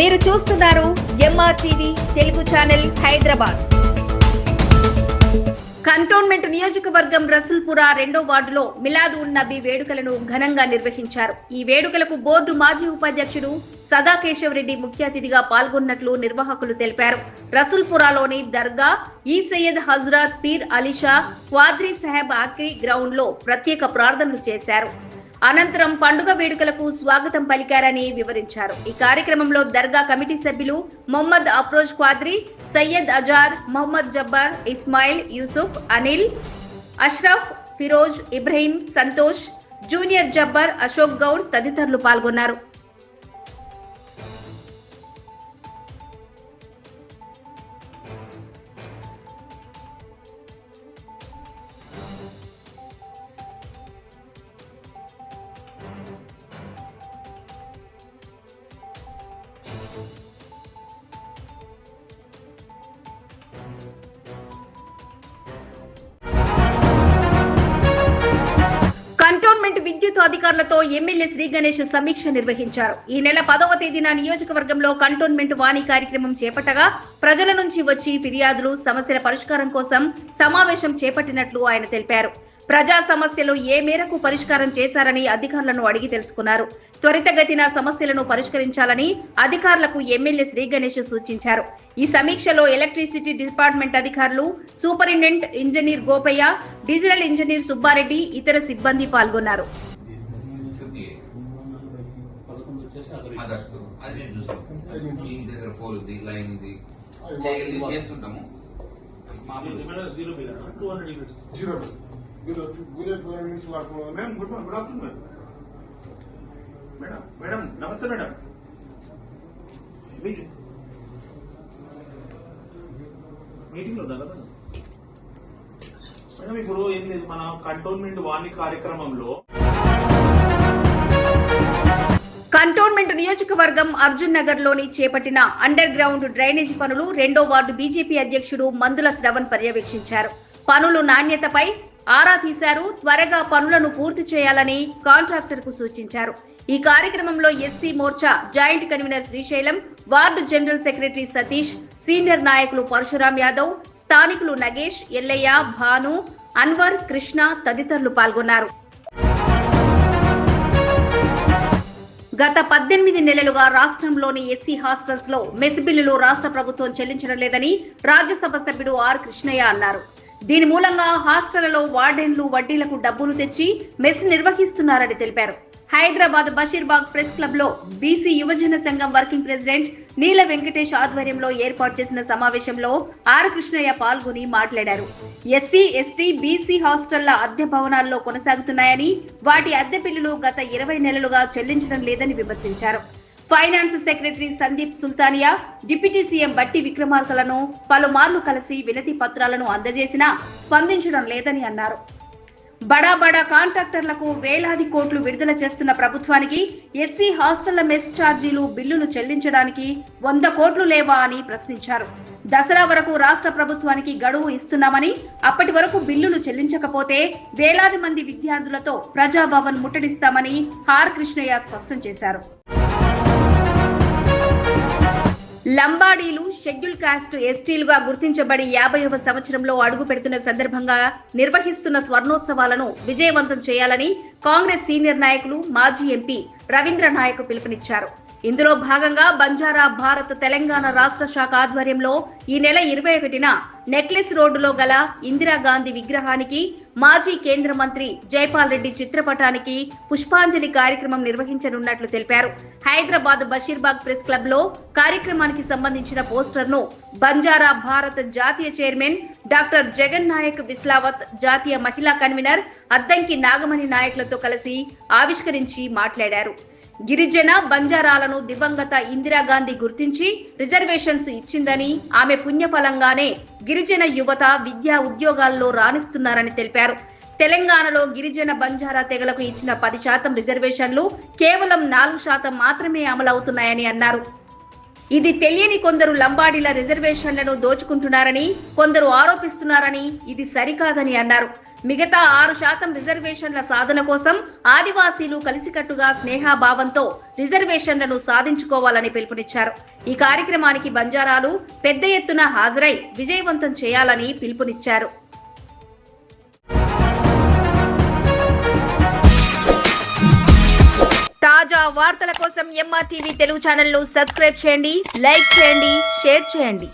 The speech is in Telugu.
మీరు చూస్తున్నారు MR TV Telugu channel Hyderabad. Cantonment నియోజకవర్గం రసూల్పుర రెండో వార్డులో మిలాదు ఉన్ నబీ వేడుకలను ఘనంగా నిర్వహించారు. ఈ వేడుకలకు బోర్డు మాజీ ఉపాధ్యక్షుడు సదాకేశవ్ రెడ్డి ముఖ్య అతిథిగా పాల్గొన్నట్లు నిర్వాహకులు తెలిపారు. రసూల్పురాలోని దర్గా ఈ సయ్యద్ హజ్రత్ పీర్ అలీషా క్వాద్రీ సాహెబ్ ఆక్రీ గ్రౌండ్లో ప్రత్యేక ప్రార్థనలు చేశారు. అనంతరం పండుగ వేడుకలకు స్వాగతం పలికారని వివరించారు. ఈ కార్యక్రమంలో దర్గా కమిటీ సభ్యులు మొహమ్మద్ అఫ్రోజ్ క్వాద్రి సయ్యద్ అజార్ మొహమ్మద్ జబ్బార్ ఇస్మాయిల్ యూసుఫ్ అనిల్ అష్రఫ్ ఫిరోజ్ ఇబ్రహీం సంతోష్ జూనియర్ జబ్బర్ అశోక్ గౌడ్ తదితరులు పాల్గొన్నారు. అధికారులతో ఎమ్మెల్యే శ్రీ గణేష్ సమీక్ష నిర్వహించారు. ఈ నెల పదవ తేదీన నియోజకవర్గంలో కంటోన్మెంట్ వాణి కార్యక్రమం చేపట్టగా ప్రజల నుంచి వచ్చి ఫిర్యాదులు సమస్యల పరిష్కారం కోసం సమావేశం చేపట్టినట్లు ఆయన తెలిపారు. ప్రజా సమస్యలు ఏ మేరకు పరిష్కారం చేశారని అధికారులను అడిగి తెలుసుకున్నారు. త్వరితగతిన సమస్యలను పరిష్కరించాలని అధికారులకు ఎమ్మెల్యే శ్రీ గణేష్ సూచించారు. ఈ సమీక్షలో ఎలక్ట్రిసిటీ డిపార్ట్మెంట్ అధికారులు superintendent engineer Gopaiah digital engineer Subbareddy ఇతర సిబ్బంది పాల్గొన్నారు. అదర్స్ అది నేను చూస్తాం ఇంటి దగ్గర పోల్ ఉంది లైన్ ఉంది. చేయగలిగి చేస్తుంటాము. Madam madam madam madam namaste madam మీటింగ్లో ఉండాలా మేడం మేడం ఇప్పుడు ఏం లేదు మన కంటోన్మెంట్ వాణి కార్యక్రమంలో కంటోన్మెంట్ నియోజకవర్గం అర్జున్ నగర్లోని చేపట్టిన అండర్ గ్రౌండ్ డ్రైనేజీ పనులు రెండో వార్డు బీజేపీ అధ్యక్షుడు మందుల శ్రవణ్ పర్యవేక్షించారు. పనులు నాణ్యతపై ఆరా తీశారు. త్వరగా పనులను పూర్తి చేయాలని కాంట్రాక్టర్కు సూచించారు. ఈ కార్యక్రమంలో SC Morcha joint convener Srisailam ward general secretary Satish senior నాయకులు పరశురాం యాదవ్ స్థానికులు నగేష్ ఎల్లయ్య భాను అన్వర్ కృష్ణ తదితరులు పాల్గొన్నారు. గత పద్దెనిమిది నెలలుగా రాష్ట్రంలోని ఎస్సీ హాస్టల్స్లో మెస్ బిల్లులు రాష్ట్ర ప్రభుత్వం చెల్లించడం లేదని రాజ్యసభ సభ్యుడు ఆర్ కృష్ణయ్య అన్నారు. దీని మూలంగా హాస్టళ్ళలో వార్డెన్లు వడ్డీలకు డబ్బులు తెచ్చి మెస్ నిర్వహిస్తున్నారని తెలిపారు. హైదరాబాద్ బషీర్బాగ్ ప్రెస్ క్లబ్లో బీసీ యువజన సంఘం వర్కింగ్ ప్రెసిడెంట్ నీల వెంకటేష్ ఆధ్వర్యంలో ఏర్పాటు చేసిన సమావేశంలో ఆర్ కృష్ణయ్య పాల్గొని మాట్లాడారు. ఎస్సీ ఎస్టీ బీసీ హాస్టళ్ళ అద్దె భవనాల్లో కొనసాగుతున్నాయని వాటి అద్దె బిల్లులు గత ఇరవై నెలలుగా చెల్లించడం లేదని విమర్శించారు. Finance secretary Sandeep Sultania deputy CM Bhatti విక్రమార్కలను పలుమార్లు కలిసి వినతి పత్రాలను అందజేసినా స్పందించడం లేదని అన్నారు. బడా బడా కాంట్రాక్టర్లకు వేలాది కోట్లు విడుదల చేస్తున్న ప్రభుత్వానికి ఎస్సీ హాస్టళ్ళ మెస్ ఛార్జీలు బిల్లులు చెల్లించడానికి వంద కోట్లు లేవా అని ప్రశ్నించారు. దసరా వరకు రాష్ట్ర ప్రభుత్వానికి గడువు ఇస్తున్నామని అప్పటి వరకు బిల్లులు చెల్లించకపోతే వేలాది మంది విద్యార్థులతో ప్రజాభవన్ ముట్టడిస్తామని హార్ కృష్ణయ్య స్పష్టం చేశారు. లంబాడీలు షెడ్యూల్ కాస్ట్ ఎస్టీలుగా గుర్తించబడి యాభైవ సంవత్సరంలో అడుగు పెడుతున్న సందర్భంగా నిర్వహిస్తున్న స్వర్ణోత్సవాలను విజయవంతం చేయాలని కాంగ్రెస్ సీనియర్ నాయకులు మాజీ ఎంపీ రవీంద్ర నాయక్ పిలుపునిచ్చారు. ఇందులో భాగంగా బంజారా భారత్ తెలంగాణ రాష్ట్ర శాఖ ఆధ్వర్యంలో ఈ నెల ఇరవై ఒకటిన నెక్లెస్ రోడ్డులో గల ఇందిరాగాంధీ విగ్రహానికి మాజీ కేంద్ర మంత్రి జైపాల్ రెడ్డి చిత్రపటానికి పుష్పాంజలి కార్యక్రమం నిర్వహించనున్నట్లు తెలిపారు. హైదరాబాద్ బషీర్బాగ్ ప్రెస్ క్లబ్లో కార్యక్రమానికి సంబంధించిన పోస్టర్ను బంజారా భారత్ జాతీయ చైర్మన్ డాక్టర్ జగన్ నాయక్ విస్లావత్ జాతీయ మహిళా కన్వీనర్ అద్దంకి నాగమణి నాయకులతో కలిసి ఆవిష్కరించి మాట్లాడారు. గిరిజన బంజారాలను దివంగత ఇందిరాగాంధీ గుర్తించి రిజర్వేషన్స్ ఇచ్చిందని ఆమె పుణ్యఫలంగానే గిరిజన యువత విద్యా ఉద్యోగాల్లో రాణిస్తున్నారని తెలిపారు. తెలంగాణలో గిరిజన బంజారా తెగలకు ఇచ్చిన పది శాతం రిజర్వేషన్లు కేవలం నాలుగు శాతం మాత్రమే అమలవుతున్నాయని అన్నారు. ఇది తెలియని కొందరు లంబాడీల రిజర్వేషన్లను దోచుకుంటున్నారని కొందరు ఆరోపిస్తున్నారని ఇది సరికాదని అన్నారు. మిగతా ఆరు శాతం రిజర్వేషన్ల సాధన కోసం ఆదివాసీలు కలిసికట్టుగా స్నేహాభావంతో రిజర్వేషన్లను సాధించుకోవాలని పిలుపునిచ్చారు. ఈ కార్యక్రమానికి బంజారాలు పెద్ద ఎత్తున హాజరై విజయవంతం చేయాలని పిలుపునిచ్చారు. తాజా వార్తల కోసం ఎంఆర్టీవీ తెలుగు ఛానల్ను సబ్స్క్రైబ్ చేయండి లైక్ చేయండి షేర్ చేయండి.